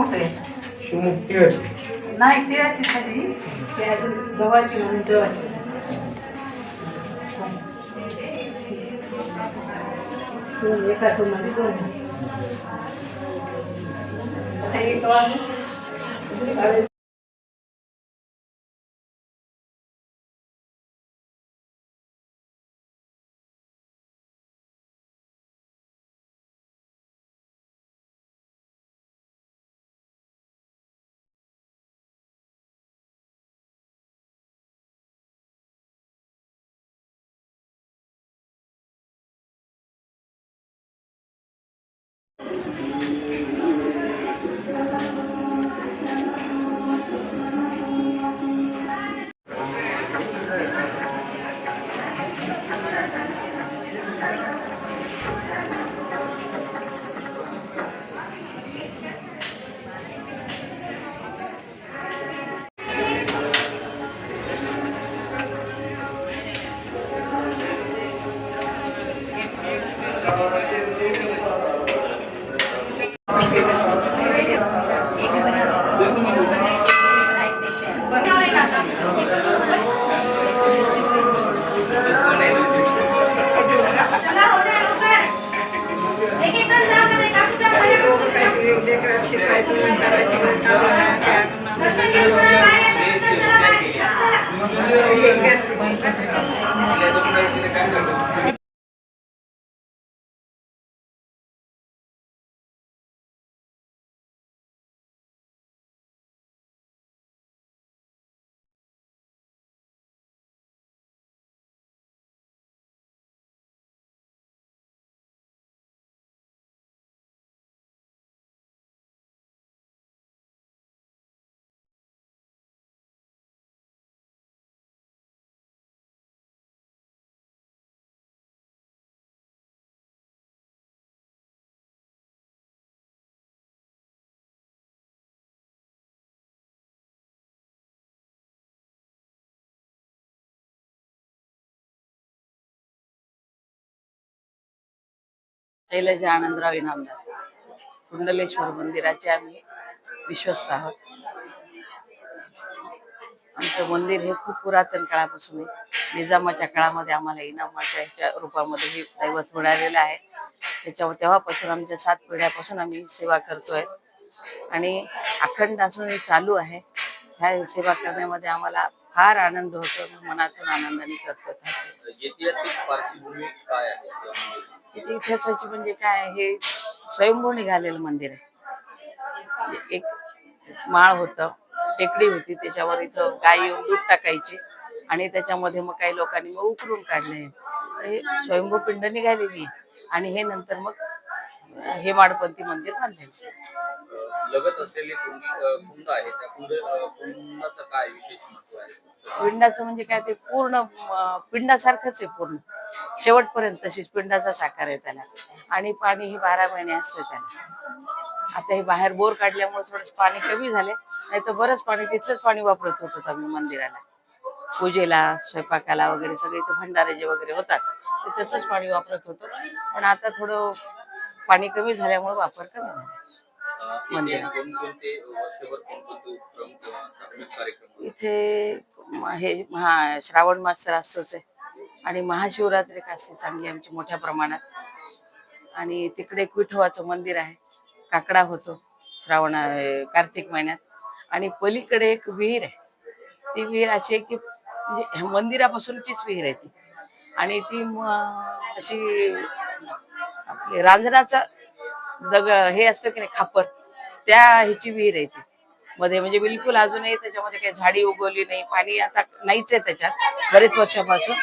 मग तिळाची नाही तिळाची खाली ते अजून गव्हाची म्हणून गव्हाची दोन एका मध्ये दोन आता एक どうもありがとうございました。वाजून शैलजा आनंदराव इनामदार कुंडलेश्वर मंदिराचे आम्ही विश्वस्त आहोत. आमचं मंदिर हे खूप पुरातन काळापासून आहे. निजामाच्या काळामध्ये आम्हाला इनामाच्या ह्याच्या रूपामध्ये हे दैवत मिळालेलं आहे. त्याच्यावर तेव्हापासून आमच्या सात पिढ्यापासून आम्ही सेवा करतोय. आणि अखंड असून हे चालू आहे. ह्या सेवा करण्यामध्ये आम्हाला फार आनंद होतो मनातून आनंदाने करतो त्याची इतिहासाची म्हणजे काय आहे, हे स्वयंभू निघालेलं मंदिर आहे. एक माळ होतं टेकडी होती त्याच्यावर इथं गाय येऊन दूध टाकायची आणि त्याच्यामध्ये मग काही लोकांनी मग उकरून काढले हे स्वयंभू पिंड निघालेली. आणि हे नंतर मग हे माडपंथी मंदिर बांधायचे लगत असलेले कुंड कुंड आहे त्या कुंड कुंडाचं काय विशेष महत्त्व आहे? पिंडाचं म्हणजे काय ते पूर्ण पिंडासारखंच आहे पूर्ण. शेवटपर्यंत तशीच पिंडाचा साकार आहे त्याला. आणि पाणी ही बारा महिने असतं त्याला. आता हे बाहेर बोर काढल्यामुळे थोडंसं पाणी कमी झाले नाही तर बरंच पाणी तिथंच पाणी वापरत होतो आम्ही मंदिराला. पूजेला स्वयंपाकाला वगैरे सगळे इथे भंडारे जे वगैरे होतात ते त्याचंच पाणी वापरत होतो. पण आता थोडं पाणी कमी झाल्यामुळे वापर कमी झाला. अं, इथे हे हा श्रावण मास तर असतोच आहे. आणि महाशिवरात्री असते चांगली आमची मोठ्या प्रमाणात. आणि तिकडे एक विठोबाचं मंदिर आहे. काकडा होतो श्रावण कार्तिक महिन्यात. आणि पलीकडे एक विहीर आहे. ती विहीर अशी आहे की म्हणजे मंदिरापासूनचीच विहीर आहे ती. आणि ती अशी आपली रांजणाचा दग हे असतं की नाही खापर. त्या ह्याची विहीर आहे ती. मध्ये म्हणजे बिलकुल अजूनही त्याच्यामध्ये काही झाडी उगवली नाही पाणी आता नाहीच आहे त्याच्यात बरेच वर्षापासून.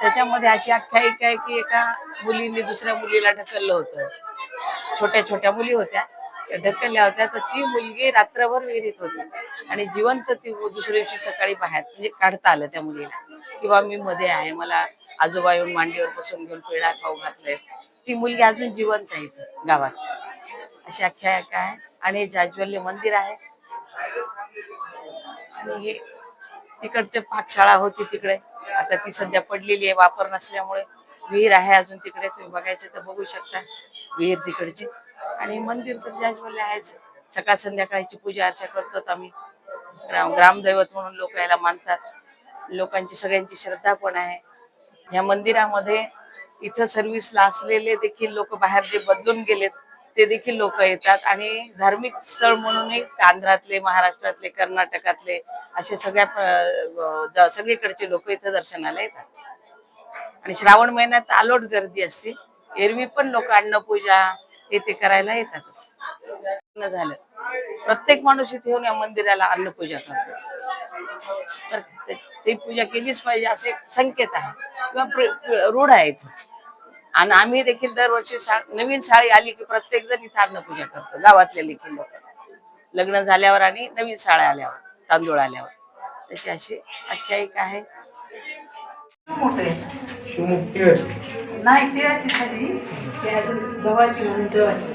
त्याच्यामध्ये अशी आख्यायिका आहे की एका मुलीने दुसऱ्या मुलीला ढकललं होतं. छोट्या छोट्या मुली होत्या. ढकलल्या होत्या. तर ती मुलगी रात्रभर विहिरीत होती. आणि जिवंत ती दुसऱ्या दिवशी सकाळी बाहेर म्हणजे काढता आलं त्या मुलीला. किंवा मी मध्ये आहे. मला आजोबा येऊन मांडीवर बसून घेऊन पिळा खाऊ घातलंय. ती मुलगी अजून जिवंत आहे गावात. अशी आख्यायिका आहे. आणि हे जाज्वल्य मंदिर आहे. आणि हे तिकडचे पाकशाळा होती तिकडे. आता ती सध्या पडलेली आहे वापर नसल्यामुळे विहीर आहे अजून तिकडे. तुम्ही बघायचं तर बघू शकता विहीर तिकडची. आणि मंदिर तर जाज्वल्य आहेच. सकाळ संध्याकाळची पूजा अर्चा करतो आम्ही. ग्राम ग्रामदैवत म्हणून लोक याला मानतात. लोकांची सगळ्यांची श्रद्धा पण आहे. या मंदिरामध्ये इथं सर्व्हिसला असलेले देखील लोक बाहेर जे बदलून गेलेत ते देखील लोक येतात. आणि धार्मिक स्थळ म्हणूनही आंध्रातले महाराष्ट्रातले कर्नाटकातले असे सगळ्या सगळीकडचे लोक इथं दर्शनाला येतात. आणि श्रावण महिन्यात आलोट गर्दी असते. एरवी पण लोक अन्नपूजा येथे करायला येतातच. झालं. प्रत्येक माणूस इथे येऊन या मंदिराला अन्नपूजा करतो. तर ते- ती पूजा केलीच पाहिजे असे संकेत आहे. किंवा रूढ आहे इथं. आणि आम्ही देखील दरवर्षी नवीन साडी आली की प्रत्येक जण इथं अन्नपूजा करतो गावातले देखील लोक. लग्न झाल्यावर आणि नवीन साड्या आल्यावर तांदूळ आल्यावर. त्याची अशी आख्यायिका आहे. नाही तिळाची थाली ते अजून गव्हाची म्हणून गव्हाची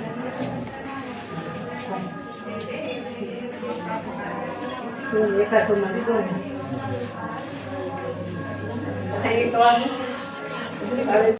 दोन एका मध्ये दोन. आहे. एक वाजून